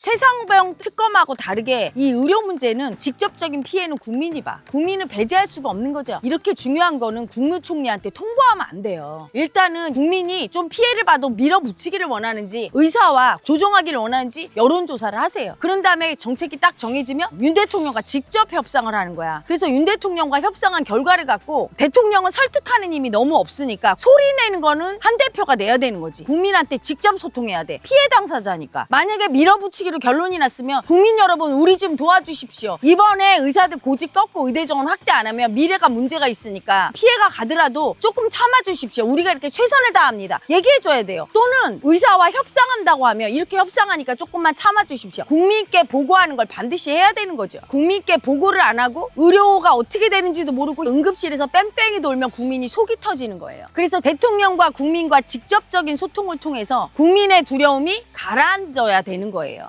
세상병 특검하고 다르게 이 의료 문제는 직접적인 피해는 국민이 봐. 국민은 배제할 수가 없는 거죠. 이렇게 중요한 거는 국무총리한테 통보하면 안 돼요. 일단은 국민이 좀 피해를 봐도 밀어붙이기를 원하는지 의사와 조정하기를 원하는지 여론조사를 하세요. 그런 다음에 정책이 딱 정해지면 윤 대통령과 직접 협상을 하는 거야. 그래서 윤 대통령과 협상한 결과를 갖고 대통령을 설득하는 힘이 너무 없으니까 소리 내는 거는 한 대표가 내야 되는 거지. 국민한테 직접 소통해야 돼. 피해 당사자니까. 만약에 밀어붙이기 로 결론이 났으면 국민 여러분 우리 좀 도와주십시오. 이번에 의사들 고직 꺾고 의대 정원 확대 안 하면 미래가 문제가 있으니까 피해가 가더라도 조금 참아주십시오. 우리가 이렇게 최선을 다합니다. 얘기해줘야 돼요. 또는 의사와 협상한다고 하면 이렇게 협상하니까 조금만 참아주십시오. 국민께 보고하는 걸 반드시 해야 되는 거죠. 국민께 보고를 안 하고 의료가 어떻게 되는지도 모르고 응급실에서 뺑뺑이 돌면 국민이 속이 터지는 거예요. 그래서 대통령과 국민과 직접적인 소통을 통해서 국민의 두려움이 가라앉아야 되는 거예요.